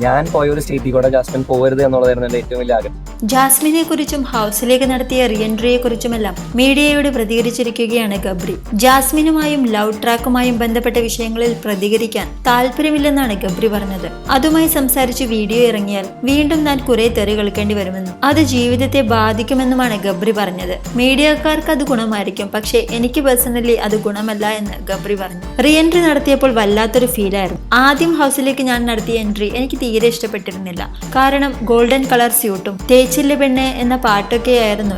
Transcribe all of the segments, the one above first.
ഞാൻ പോയ ഒരു സ്റ്റേറ്റിൽ കൂടെ ജാസ്മിൻ പോകരുത് എന്നുള്ളതായിരുന്നു എന്റെ ഏറ്റവും വലിയ ആഗ്രഹം. ജാസ്മിനെ കുറിച്ചും ഹൗസിലേക്ക് നടത്തിയ റീഎൻട്രിയെ കുറിച്ചുമെല്ലാം മീഡിയയോട് പ്രതികരിച്ചിരിക്കുകയാണ് ഗബ്രി. ജാസ്മിനുമായും ലവ് ട്രാക്കുമായും ബന്ധപ്പെട്ട വിഷയങ്ങളിൽ പ്രതികരിക്കാൻ താല്പര്യമില്ലെന്നാണ് ഗബ്രി പറഞ്ഞത്. അതുമായി സംസാരിച്ച് വീഡിയോ ഇറങ്ങിയാൽ വീണ്ടും ഞാൻ കുറെ തെറി കളിക്കേണ്ടി വരുമെന്നും അത് ജീവിതത്തെ ബാധിക്കുമെന്നുമാണ് ഗബ്രി പറഞ്ഞത്. മീഡിയക്കാർക്ക് അത് ഗുണമായിരിക്കും പക്ഷേ എനിക്ക് പേഴ്സണലി അത് ഗുണമല്ല എന്ന് ഗബ്രി പറഞ്ഞു. റീ എൻട്രി നടത്തിയപ്പോൾ വല്ലാത്തൊരു ഫീലായിരുന്നു ആദ്യം ഹൗസിലേക്ക് ഞാൻ നടത്തിയ എൻട്രി എനിക്ക് തീരെ ഇഷ്ടപ്പെട്ടിരുന്നില്ല. കാരണം ഗോൾഡൻ കളർ സ്യൂട്ടും തേച്ചില്ല പെണ്ണെ എന്ന പാട്ടൊക്കെയായിരുന്നു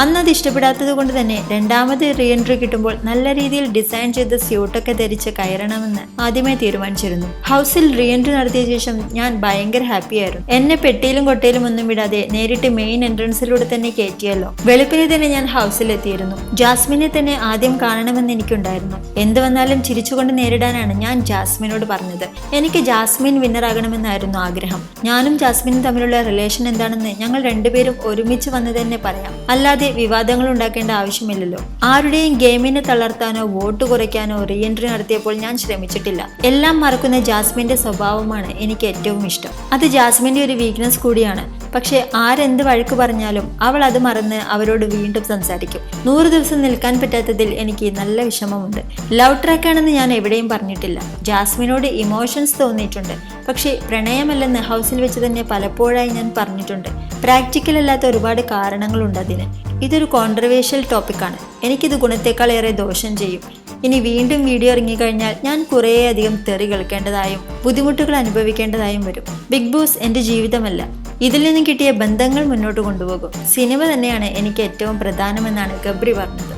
അന്ന് അത് ഇഷ്ടപ്പെടാത്തത് കൊണ്ട് തന്നെ രണ്ടാമത് റീ എൻട്രി കിട്ടുമ്പോൾ നല്ല രീതിയിൽ ഡിസൈൻ ചെയ്ത സ്യൂട്ടൊക്കെ ധരിച്ച് കയറണമെന്ന് ആദ്യമേ തീരുമാനിച്ചിരുന്നു. ഹൗസിൽ റീ എൻട്രി നടത്തിയ ശേഷം ഞാൻ ഭയങ്കര ഹാപ്പിയായിരുന്നു എന്നെ പെട്ടിയിലും കൊട്ടയിലും ഒന്നും വിടാതെ നേരിട്ട് മെയിൻ എൻട്രൻസിലൂടെ തന്നെ കയറ്റിയല്ലോ. വെളുപ്പിനെ തന്നെ ഞാൻ ഹൗസിലെത്തിയിരുന്നു ജാസ്മിനെ തന്നെ ആദ്യം കാണണമെന്ന് എനിക്കുണ്ടായിരുന്നു. എന്ത് വന്നാലും ചിരിച്ചുകൊണ്ട് നേരിടാനാണ് ഞാൻ ജാസ്മിനോട് പറഞ്ഞത്. എനിക്ക് ജാസ്മിൻ വിന്നറാകണമെന്നായിരുന്നു ആഗ്രഹം. ഞാനും ജാസ്മിനും തമ്മിലുള്ള റിലേഷൻ എന്താണെന്ന് ഞങ്ങൾ രണ്ടുപേരും ഒരുമിച്ച് വന്ന് തന്നെ പറയാം. അല്ലാതെ വിവാദങ്ങൾ ഉണ്ടാക്കേണ്ട ആവശ്യമില്ലല്ലോ. ആരുടെയും ഗെയിമിനെ തളർത്താനോ വോട്ട് കുറയ്ക്കാനോ റീഎൻട്രി നടത്തിയപ്പോൾ ഞാൻ ശ്രമിച്ചിട്ടില്ല. എല്ലാം മറക്കുന്ന ജാസ്മിന്റെ സ്വഭാവമാണ് എനിക്ക് ഏറ്റവും ഇഷ്ടം. അത് ജാസ്മിന്റെ ഒരു വീക്ക്നെസ് കൂടിയാണ്. പക്ഷേ ആരെന്ത് വഴക്ക് പറഞ്ഞാലും അവൾ അത് മറന്ന് അവരോട് വീണ്ടും സംസാരിക്കും. നൂറ് ദിവസം നിൽക്കാൻ പറ്റാത്തതിൽ എനിക്ക് നല്ല വിഷമമുണ്ട്. ലവ് ട്രാക്കാണെന്ന് ഞാൻ എവിടെയും പറഞ്ഞിട്ടില്ല. ജാസ്മിനോട് ഇമോഷൻസ് തോന്നിയിട്ടുണ്ട്. പക്ഷേ പ്രണയമല്ലെന്ന് ഹൗസിൽ വെച്ച് തന്നെ പലപ്പോഴായി ഞാൻ പറഞ്ഞിട്ടുണ്ട്. പ്രാക്ടിക്കൽ അല്ലാത്ത ഒരുപാട് കാരണങ്ങളുണ്ട് അതിന്. ഇതൊരു കോൺട്രവേഴ്ഷ്യൽ ടോപ്പിക്കാണ് എനിക്കിത് ഗുണത്തേക്കാൾ ഏറെ ദോഷം ചെയ്യും. ഇനി വീണ്ടും വീഡിയോ ഇറങ്ങിക്കഴിഞ്ഞാൽ ഞാൻ കുറേയധികം തെറി കേൾക്കേണ്ടതായും ബുദ്ധിമുട്ടുകൾ അനുഭവിക്കേണ്ടതായും വരും. ബിഗ് ബോസ് എന്റെ ജീവിതമല്ല. ഇതിൽ നിന്നും കിട്ടിയ ബന്ധങ്ങൾ മുന്നോട്ട് കൊണ്ടുപോകും. സിനിമ തന്നെയാണ് എനിക്ക് ഏറ്റവും പ്രധാനമെന്നാണ് ഗബ്രി പറഞ്ഞത്.